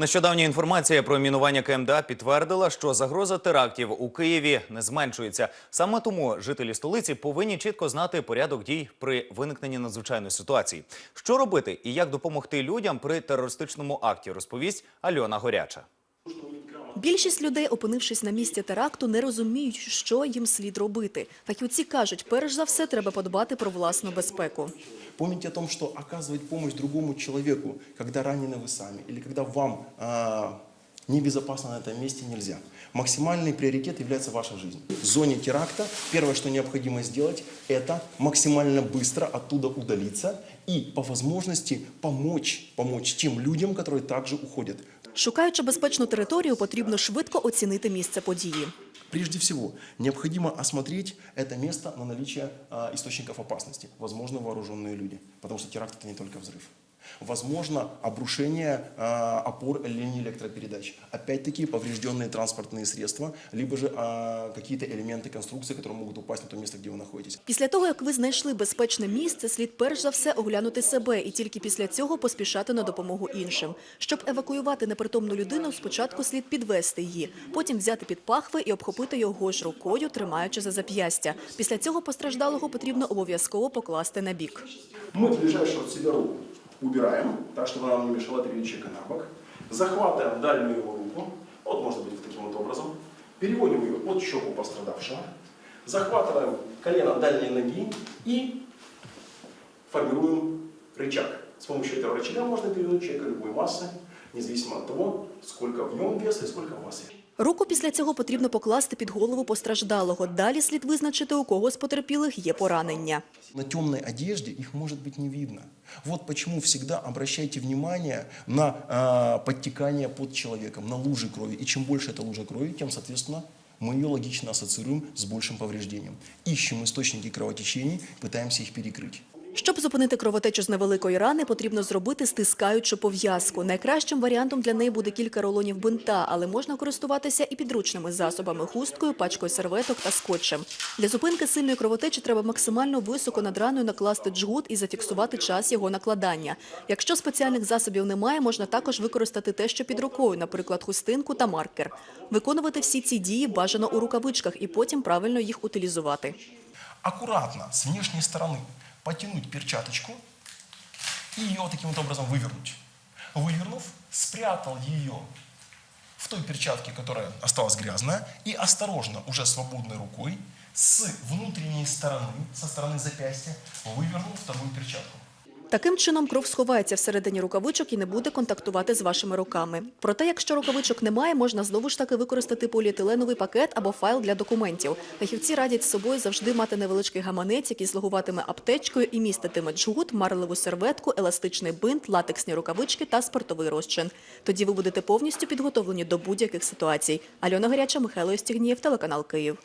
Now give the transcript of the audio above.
Нещодавня інформація про мінування КМДА підтвердила, що загроза терактів у Києві не зменшується. Саме тому жителі столиці повинні чітко знати порядок дій при виникненні надзвичайної ситуації. Що робити і як допомогти людям при терористичному акті, розповість Альона Горяча. Більшість людей, опинившись на місці теракту, не розуміють, що їм слід робити. Фахівці кажуть, перш за все треба подбати про власну безпеку. Помните о том, что оказывать помощь другому человеку, когда ранены вы сами, или когда вам а, небезопасно на этом месте нельзя. Максимальный приоритет является ваша жизнь. В зоне теракта первое, что необходимо сделать, это максимально быстро оттуда удалиться и по возможности помочь, помочь тем людям, которые также уходят. Шукаючи безпечну територію, потрібно швидко оцінити місце події. Прежде всего, необходимо осмотреть это место на наличие а, источников опасности. Возможно, вооруженные люди, потому что теракт это не только взрыв. Возможно, обрушение а, опор линий электропередач. Опять-таки, поврежденные транспортные средства, либо же а, какие-то элементы конструкции, которые могут упасть на то место, где вы находитесь. Після того, як ви знайшли безпечне місце, слід перш за все оглянути себе і тільки після цього поспішати на допомогу іншим. Щоб евакуювати непритомну людину, спочатку слід підвести її, потім взяти під пахви і обхопити його ж рукою, тримаючи за зап'ястя. Після цього постраждалого потрібно обов'язково покласти на бік. Мы ближайшую от себя руку убираем, так, чтобы она нам не мешала перевести человека на бок. Захватываем дальнюю его руку, вот может быть таким вот образом. Переводим ее под щеку пострадавшего. Захватываем колено дальней ноги и формируем рычаг. С помощью этого рычага можно перевернуть человека любой массы, независимо от того, сколько в нем веса и сколько в вас веса. Руку після цього потрібно покласти під голову постраждалого. Далі слід визначити, у кого з потерпілих є поранення. На темной одежде их может быть не видно. Вот почему всегда обращайте внимание на а, подтекание под человеком, на лужи крови. И чем больше эта лужа крови, тем, соответственно, мы ее логично ассоциируем с большим повреждением. Ищем источники кровотечений, пытаемся их перекрыть. Щоб зупинити кровотечу з невеликої рани, потрібно зробити стискаючу пов'язку. Найкращим варіантом для неї буде кілька рулонів бинта, але можна користуватися і підручними засобами – хусткою, пачкою серветок та скотчем. Для зупинки сильної кровотечі треба максимально високо над раною накласти джгут і зафіксувати час його накладання. Якщо спеціальних засобів немає, можна також використати те, що під рукою, наприклад, хустинку та маркер. Виконувати всі ці дії бажано у рукавичках і потім правильно їх утилізувати. Аккуратно, с внешней стороны, потянуть перчаточку и ее таким вот образом вывернуть. Вывернув, спрятал ее в той перчатке, которая осталась грязная, и осторожно, уже свободной рукой, с внутренней стороны, со стороны запястья, вывернул вторую перчатку. Таким чином кров сховається всередині рукавичок і не буде контактувати з вашими руками. Проте, якщо рукавичок немає, можна знову ж таки використати поліетиленовий пакет або файл для документів. Фахівці радять з собою завжди мати невеличкий гаманець, який слугуватиме аптечкою і міститиме джгут, марливу серветку, еластичний бинт, латексні рукавички та спиртовий розчин. Тоді ви будете повністю підготовлені до будь-яких ситуацій. Альона Гаряча, Михайло Стігнієв, телеканал Київ.